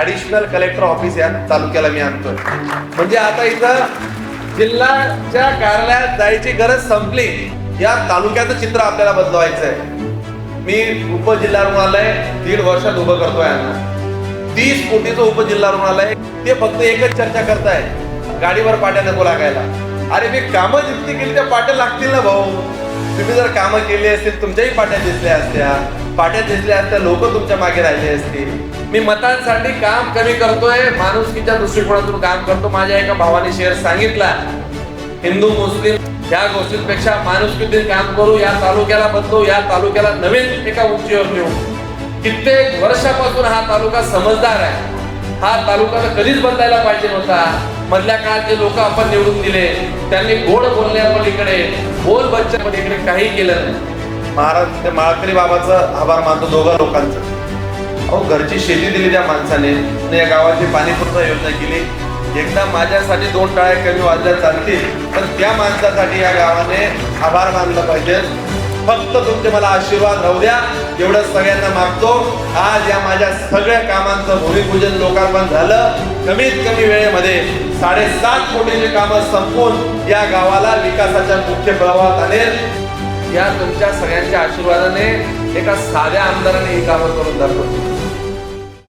Additional collector office या तालुक्याला मी आणतोय. म्हणजे आता इथं जिल्ह्याच्या कार्यालयात जायची गरज संपली या तालुक्याचं चित्र आपल्याला बदलवायचं आहे मी उपजिल्हा रुग्णालय दीड वर्षात उभं करतोय यांना तीस कोटीचं उपजिल्हा रुग्णालय ते फक्त एकच चर्चा करताय गाडीवर पाट्या नको लागायला. अरे मी कामं जितकी केली त्या पाट्या लागतील ना भाऊ. तुम्ही जर कामं केली असतील तुमच्याही पाट्या दिसल्या असत्या. पाट्या दिसल्या असत्या लोक तुमच्या मागे राहिले असतील. मी मतांसाठी काम कमी करतोय माणुसकीच्या दृष्टिकोनातून काम करतो. माझ्या एका भावाने शेअर सांगितला हिंदू मुस्लिम या गोष्टींपेक्षा माणुसकीतील काम करू या तालुक्याला बदलू या तालुक्याला नवीन एका उंचीवर नेऊ. कित्येक वर्षापासून हा तालुका समजदार आहे. हा तालुका तर कधीच बदलायला पाहिजे नव्हता मधल्या काळात जे लोक आपण निवडून दिले त्यांनी गोड बोलण्यापलीकडे बोल बच्चन पलीकडे काही केलं नाही. महाराज ते माळकरी बाबाचं आभार मानतो दोघा लोकांचं. अहो घरची शेती दिली त्या माणसाने या गावाची पाणीपुरता योजना केली. एकदा माझ्यासाठी दोन टाळ्या कमी वाजल्या चालतील तर त्या माणसासाठी या गावाने आभार मानलं पाहिजे. फक्त तुमचे मला आशीर्वाद राहू द्या. एवढं सगळ्यांना मागतो. आज या माझ्या सगळ्या कामांचं भूमिपूजन लोकार्पण झालं. कमीत कमी वेळेमध्ये साडेसात कोटीची कामं संपवून या गावाला विकासाच्या मुख्य प्रभावात आणेल. या तुमच्या सगळ्यांच्या आशीर्वादाने एका साध्या आमदाराने ही कामं करून दाखवली.